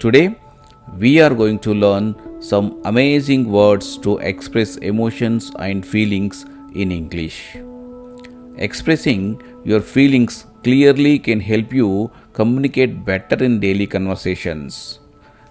Today we are going to learn some amazing words to express emotions and feelings in English expressing your feelings clearly can help you communicate better in daily conversations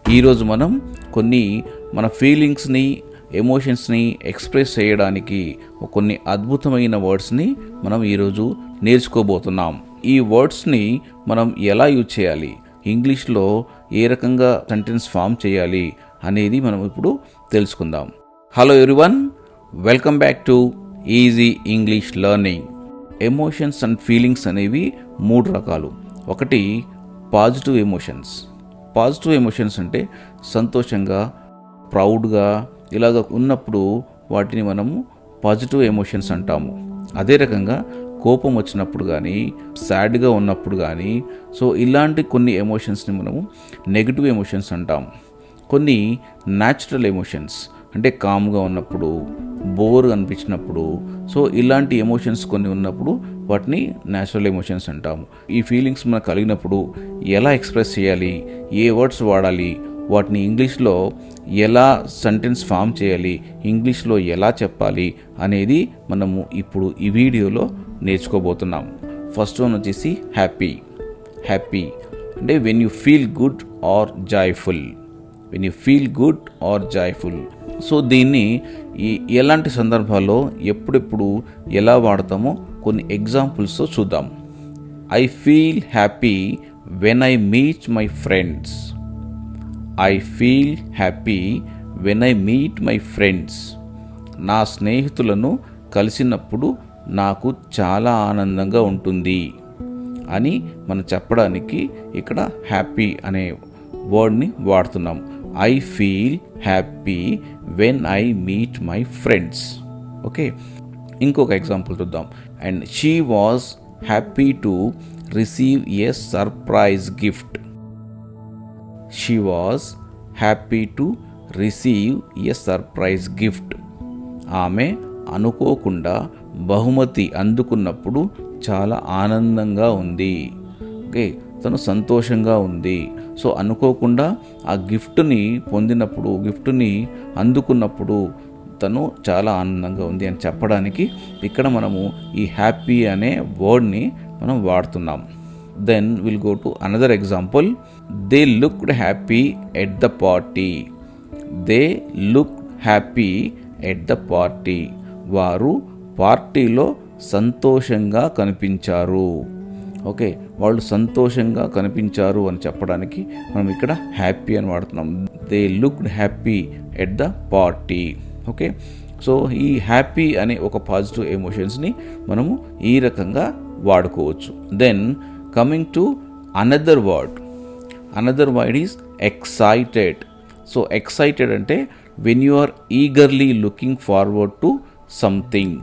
ఈరోజు మనం కొన్ని మన ఫీలింగ్స్ని ఎమోషన్స్ని express చేయడానికి కొన్ని అద్భుతమైన వర్డ్స్ని మనం ఈరోజు నేర్చుకోబోతున్నాం. ఈ వర్డ్స్ని మనం ఎలా యూజ్ చేయాలి? ఇంగ్లీష్లో ఏ రకంగా సెంటెన్స్ ఫామ్ చేయాలి అనేది మనం ఇప్పుడు తెలుసుకుందాం. Hello everyone welcome back to easy English learning emotions and feelings అనేవి మూడు రకాలు. ఒకటి పాజిటివ్ ఎమోషన్స్ పాజిటివ్ ఎమోషన్స్ అంటే సంతోషంగా ప్రౌడ్గా ఇలాగ ఉన్నప్పుడు వాటిని మనము పాజిటివ్ ఎమోషన్స్ అంటాము. అదే రకంగా కోపం వచ్చినప్పుడు కానీ సాడ్గా ఉన్నప్పుడు కానీ సో ఇలాంటి కొన్ని ఎమోషన్స్ని మనము నెగిటివ్ ఎమోషన్స్ అంటాం. కొన్ని న్యాచురల్ ఎమోషన్స్ అంటే కామ్గా ఉన్నప్పుడు బోర్ అనిపించినప్పుడు సో ఇలాంటి ఎమోషన్స్ కొన్ని ఉన్నప్పుడు వాటిని న్యాచురల్ ఎమోషన్స్ అంటాము. ఈ ఫీలింగ్స్ మనకు కలిగినప్పుడు ఎలా ఎక్స్ప్రెస్ చేయాలి ఏ వర్డ్స్ వాడాలి వాటిని ఇంగ్లీష్లో ఎలా సెంటెన్స్ ఫామ్ చేయాలి ఇంగ్లీష్లో ఎలా చెప్పాలి అనేది మనము ఇప్పుడు ఈ వీడియోలో నేర్చుకోబోతున్నాం. ఫస్ట్ వన్ వచ్చేసి హ్యాపీ. హ్యాపీ అంటే when you feel good or joyful when you feel good or joyful so దీన్ని ఈ ఎలాంటి సందర్భాల్లో ఎప్పుడెప్పుడు ఎలా వాడతామో కొన్ని ఎగ్జాంపుల్స్తో చూద్దాం. I feel happy when I meet my friends I feel happy when I meet my friends నా స్నేహితులను కలిసినప్పుడు నాకు చాలా ఆనందంగా ఉంటుంది అని మనం చెప్పడానికి ఇక్కడ హ్యాపీ అనే వర్డ్ని వాడుతున్నాం. I feel happy when I meet my friends okay ఇంకొక ఎగ్జాంపుల్ చూద్దాం. And she was happy to receive a surprise gift she was happy to receive a surprise gift ఆమె అనుకోకుండా బహుమతి అందుకున్నప్పుడు చాలా ఆనందంగా ఉంది. ఓకే? తను సంతోషంగా ఉంది. సో అనుకోకుండా ఆ గిఫ్ట్ని పొందినప్పుడు గిఫ్ట్ని అందుకున్నప్పుడు తను చాలా ఆనందంగా ఉంది అని చెప్పడానికి ఇక్కడ మనము ఈ హ్యాపీ అనే వర్డ్ని మనం వాడుతున్నాం. Then will go to another example. They looked happy at the party. They look happy at the party. వారు పార్టీలో సంతోషంగా కనిపించారు. ఓకే వాళ్ళు సంతోషంగా కనిపించారు అని చెప్పడానికి మనం ఇక్కడ హ్యాపీ అని వాడుతున్నాం. They looked happy at the party. Okay so ఈ హ్యాపీ అనే ఒక పాజిటివ్ ఎమోషన్స్ని మనము ఈ రకంగా వాడుకోవచ్చు. Then coming to another word another word is excited so excited అంటే when you are eagerly looking forward to something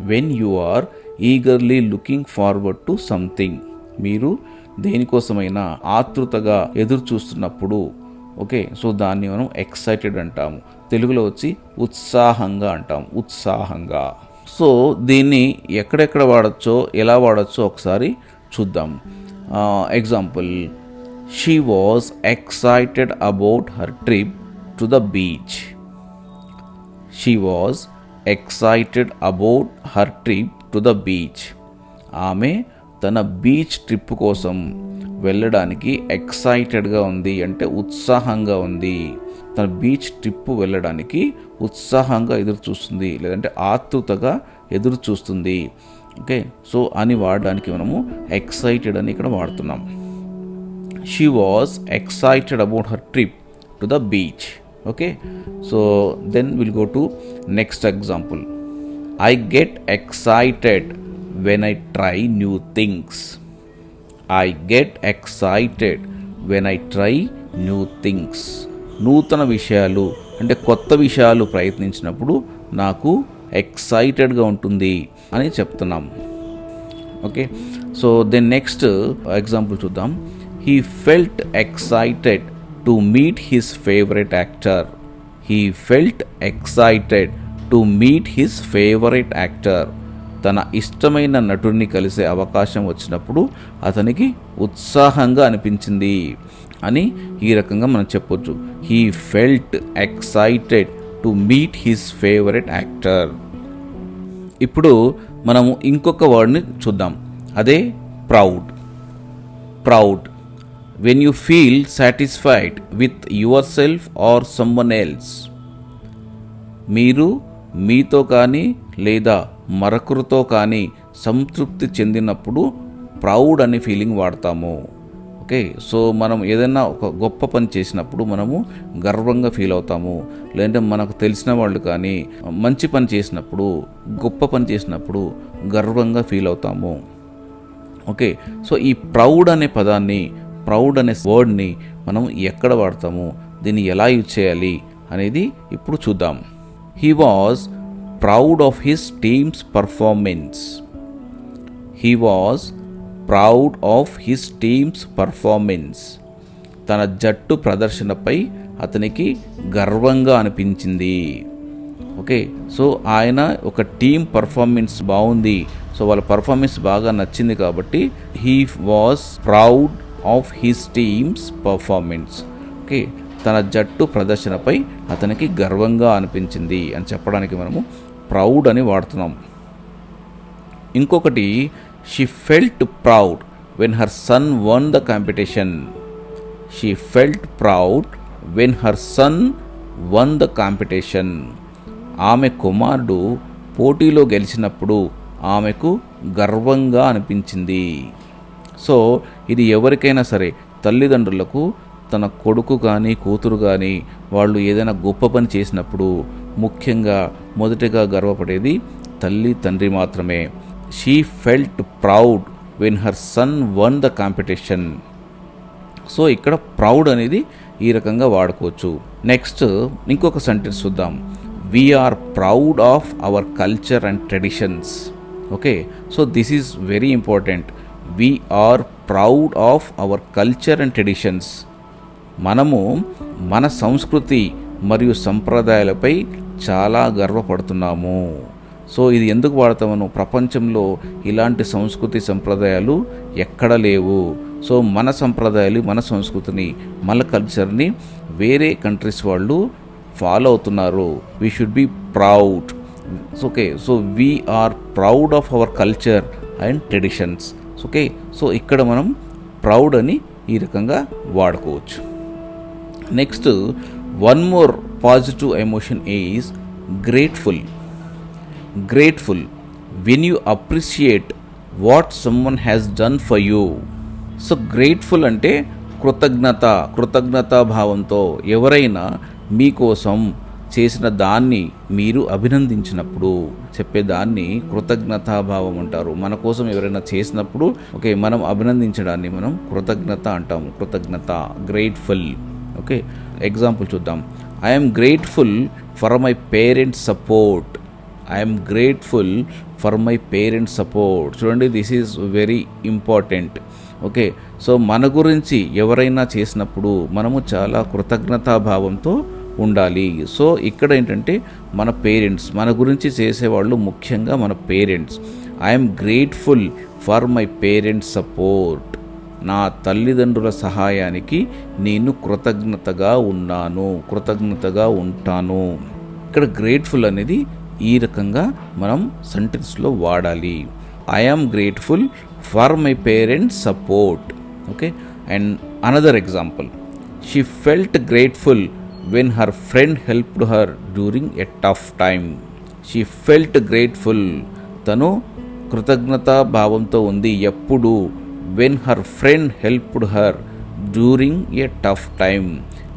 when you are eagerly looking forward to something మీరు దేనికోసమైనా ఆతృతగా ఎదురు చూస్తున్నప్పుడు ఓకే సో దాన్ని మనం ఎక్సైటెడ్ అంటాము. తెలుగులో వచ్చి ఉత్సాహంగా అంటాం ఉత్సాహంగా. సో దీన్ని ఎక్కడెక్కడ వాడచ్చో ఎలా వాడచ్చో ఒకసారి చూద్దాం. Example she was excited about her trip to the beach she was excited about her trip to the beach ఆమె తన బీచ్ ట్రిప్ కోసం వెళ్ళడానికి ఎక్సైటెడ్గా ఉంది అంటే ఉత్సాహంగా ఉంది. తన బీచ్ ట్రిప్ వెళ్ళడానికి ఉత్సాహంగా ఎదురు చూస్తుంది లేదంటే ఆతృతగా ఎదురు చూస్తుంది. ఓకే సో అని వాడడానికి మనము ఎక్సైటెడ్ అని ఇక్కడ వాడుతున్నాం. She was excited about her trip to the beach okay so then will go to next example I get excited when I try new things I get excited when I try new things నూతన విషయాలు అంటే కొత్త విషయాలు ప్రయత్నించినప్పుడు నాకు ఎక్సైటెడ్గా ఉంటుంది అని చెప్తున్నాం. Okay so then next example చూద్దాం. He felt excited to meet his favourite actor he felt excited to meet his favourite actor తన ఇష్టమైన నటుడిని కలిసే అవకాశం వచ్చినప్పుడు అతనికి ఉత్సాహంగా అనిపించింది అని ఈ రకంగా మనం చెప్పొచ్చు. He felt excited to meet his favourite actor ఇప్పుడు మనము ఇంకొక వర్డ్ని చూద్దాం. అదే proud proud when you feel satisfied with yourself or someone else మీరు మీతో కానీ లేదా మరొకరితో కానీ సంతృప్తి చెందినప్పుడు ప్రౌడ్ అనే ఫీలింగ్ వాడతాము. ఓకే సో మనం ఏదైనా ఒక గొప్ప పని చేసినప్పుడు మనము గర్వంగా ఫీల్ అవుతాము. లేదంటే మనకు తెలిసిన వాళ్ళు కానీ మంచి పని చేసినప్పుడు గొప్ప పని చేసినప్పుడు గర్వంగా ఫీల్ అవుతాము. ఓకే సో ఈ ప్రౌడ్ అనే పదాన్ని ప్రౌడ్ అనే వర్డ్ని మనం ఎక్కడ వాడతాము? దీన్ని ఎలా యూజ్ చేయాలి? అనేది ఇప్పుడు చూద్దాం. He was proud of his team's performance he was proud of his team's performance తన జట్టు ప్రదర్శనపై అతనికి గర్వంగా అనిపించింది. ఓకే సో ఆయన ఒక టీం పర్ఫార్మెన్స్ బాగుంది. సో వాళ్ళ పర్ఫార్మెన్స్ బాగా నచ్చింది కాబట్టి he was proud of his team's performance. Okay తన జట్టు ప్రదర్శనపై అతనికి గర్వంగా అనిపించింది అని చెప్పడానికి మనము ప్రౌడ్ అని వాడుతున్నాం. ఇంకొకటి she felt proud when her son won the competition she felt proud when her son won the competition ఆమె కుమారుడు పోటీలో గెలిచినప్పుడు ఆమెకు గర్వంగా అనిపించింది. సో ఇది ఎవరికైనా సరే తల్లిదండ్రులకు తన కొడుకు కానీ కూతురు కానీ వాళ్ళు ఏదైనా గొప్ప పని చేసినప్పుడు ముఖ్యంగా మొదటిగా గర్వపడేది తల్లి తండ్రి మాత్రమే. She felt proud when her son won the competition so ఇక్కడ ప్రౌడ్ అనేది ఈ రకంగా వాడుకోవచ్చు. నెక్స్ట్ ఇంకొక సెంటెన్స్ చూద్దాం. We are proud of our culture and traditions okay so this is very important we are proud of our culture and traditions మనము మన సంస్కృతి మరియు సంప్రదాయాలపై చాలా గర్వపడుతున్నాము. సో ఇది ఎందుకు వాడతామను? ప్రపంచంలో ఇలాంటి సంస్కృతి సంప్రదాయాలు ఎక్కడ లేవు. సో మన సంప్రదాయాలు మన సంస్కృతిని మన కల్చర్ని వేరే కంట్రీస్ వాళ్ళు ఫాలో అవుతున్నారు. We should be proud okay so we are proud of our culture and traditions okay? So ఇక్కడ మనం ప్రౌడ్ అని ఈ రకంగా వాడుకోవచ్చు. Next one more positive emotion is grateful. Grateful when you appreciate what someone has done for you so grateful అంటే కృతజ్ఞత కృతజ్ఞతా భావంతో ఎవరైనా మీకోసం చేసిన దాన్ని మీరు అభినందించినప్పుడు చెప్పేదాన్ని కృతజ్ఞతాభావం అంటారు. మన కోసం ఎవరైనా చేసినప్పుడు ఓకే మనం అభినందించడాన్ని మనం కృతజ్ఞత అంటాము. కృతజ్ఞత గ్రేట్ఫుల్ ఓకే. ఎగ్జాంపుల్ చూద్దాం. I'm grateful for my parents support I'm grateful for my parents support చూడండి this is very important okay so మన గురించి ఎవరైనా చేసినప్పుడు మనము చాలా కృతజ్ఞతాభావంతో ఉండాలి. సో ఇక్కడ ఏంటంటే మన పేరెంట్స్ మన గురించి చేసేవాళ్ళు ముఖ్యంగా మన parents. I'm grateful for my parents support నా తల్లిదండ్రుల సహాయానికి నేను కృతజ్ఞతగా ఉన్నాను కృతజ్ఞతగా ఉంటాను. ఇక్కడ గ్రేట్ఫుల్ అనేది ఈ రకంగా మనం సెంటెన్స్లో వాడాలి. I am grateful for my parents support okay and another example she felt grateful when her friend helped her during a tough time she felt grateful తను కృతజ్ఞతా భావంతో ఉంది ఎప్పుడు. When her friend helped her during a tough time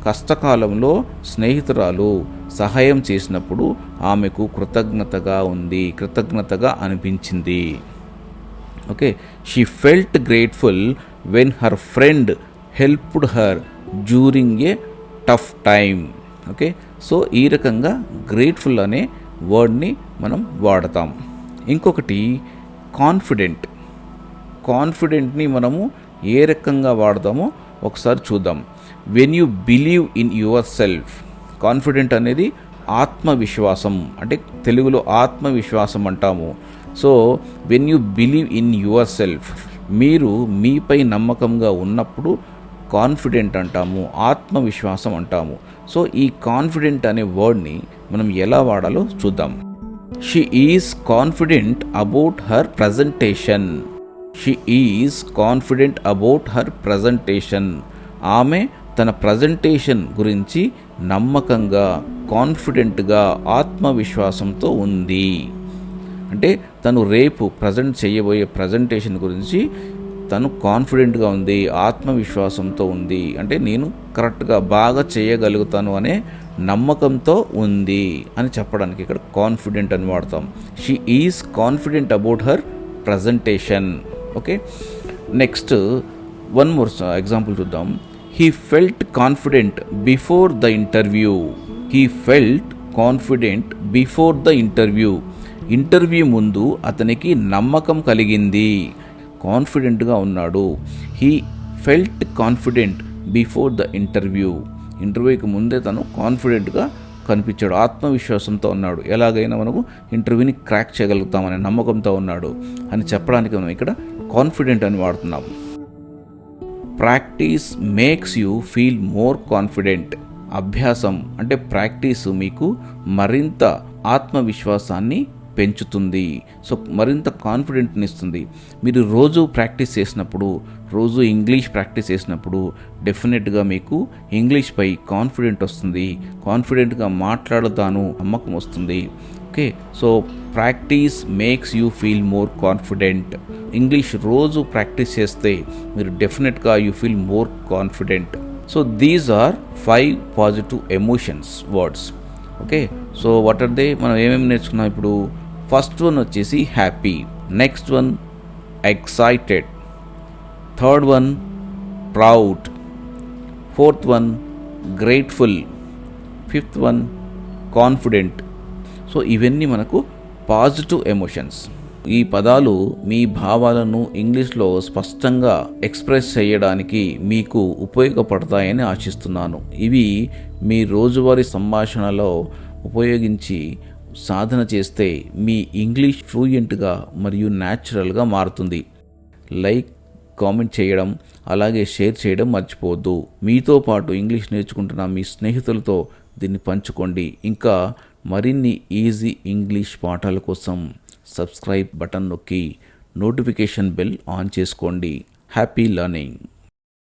కష్టకాలంలో స్నేహితురాలు సహాయం చేసినప్పుడు ఆమెకు కృతజ్ఞతగా ఉంది కృతజ్ఞతగా అనిపించింది. Okay she felt grateful when her friend helped her during a tough time okay so ఈ రకంగా గ్రేట్ఫుల్ అనే వర్డ్ని మనం వాడతాం. ఇంకొకటి కాన్ఫిడెంట్ కాన్ఫిడెంట్ని మనము ఏ రకంగా వాడదామో ఒకసారి చూద్దాం. When you believe in yourself confident అనేది ఆత్మవిశ్వాసం. అంటే తెలుగులో ఆత్మవిశ్వాసం అంటాము. So when you believe in yourself మీరు మీపై నమ్మకంగా ఉన్నప్పుడు కాన్ఫిడెంట్ అంటాము ఆత్మవిశ్వాసం అంటాము. సో ఈ కాన్ఫిడెంట్ అనే వర్డ్ని మనం ఎలా వాడాలో చూద్దాం. She is confident about her presentation she is confident about her presentation ఆమె తన ప్రజెంటేషన్ గురించి నమ్మకంగా కాన్ఫిడెంట్గా ఆత్మవిశ్వాసంతో ఉంది. అంటే తను రేపు ప్రజెంట్ చేయబోయే ప్రజెంటేషన్ గురించి తను కాన్ఫిడెంట్గా ఉంది ఆత్మవిశ్వాసంతో ఉంది. అంటే నేను కరెక్ట్గా బాగా చేయగలుగుతాను అనే నమ్మకంతో ఉంది అని చెప్పడానికి ఇక్కడ కాన్ఫిడెంట్ అని వాడతాం. She is confident about her presentation. Okay? Next one more example చూద్దాం. He felt confident before the interview. He felt confident before the interview. Interview ముందు అతనికి నమ్మకం కలిగింది. కాన్ఫిడెంట్గా ఉన్నాడు. He felt confident before the interview ఇంటర్వ్యూకి ముందే తను కాన్ఫిడెంట్గా కనిపించాడు. ఆత్మవిశ్వాసంతో ఉన్నాడు. ఎలాగైనా మనకు ఇంటర్వ్యూని క్రాక్ చేయగలుగుతామనే నమ్మకంతో ఉన్నాడు అని చెప్పడానికి మనం ఇక్కడ కాన్ఫిడెంట్ అని వాడుతున్నాం. Practice makes you feel more confident అభ్యాసం అంటే ప్రాక్టీస్ మీకు మరింత ఆత్మవిశ్వాసాన్ని పెంచుతుంది. సో మరింత కాన్ఫిడెంట్ని ఇస్తుంది. మీరు రోజు ప్రాక్టీస్ చేసినప్పుడు రోజు ఇంగ్లీష్ ప్రాక్టీస్ చేసినప్పుడు డెఫినెట్గా మీకు ఇంగ్లీష్పై కాన్ఫిడెంట్ వస్తుంది. కాన్ఫిడెంట్గా మాట్లాడుతాను నమ్మకం వస్తుంది. Okay? So practice makes you feel more confident English రోజు ప్రాక్టీస్ చేస్తే మీరు డెఫినెట్గా you feel more confident so these are five positive emotions words okay? So what are they మనం ఏమేమి నేర్చుకున్నాం ఇప్పుడు? ఫస్ట్ వన్ వచ్చేసి happy. Next one excited. Third one proud. Fourth one grateful. Fifth one confident. So ఇవన్నీ మనకు positive emotions. ఈ పదాలు మీ భావాలను ఇంగ్లీష్లో స్పష్టంగా ఎక్స్ప్రెస్ చేయడానికి మీకు ఉపయోగపడతాయని ఆశిస్తున్నాను. ఇవి మీ రోజువారీ సంభాషణలో ఉపయోగించి సాధన చేస్తే మీ ఇంగ్లీష్ ఫ్లూయెంట్గా మరియు న్యాచురల్గా మారుతుంది. లైక్ కామెంట్ చేయడం అలాగే షేర్ చేయడం మర్చిపోవద్దు. మీతో పాటు ఇంగ్లీష్ నేర్చుకుంటున్న మీ స్నేహితులతో దీన్ని పంచుకోండి. ఇంకా మరిన్ని ఈజీ ఇంగ్లీష్ పాఠాల కోసం సబ్స్క్రైబ్ బటన్ నొక్కి నోటిఫికేషన్ బెల్ ఆన్ చేసుకోండి. Happy learning!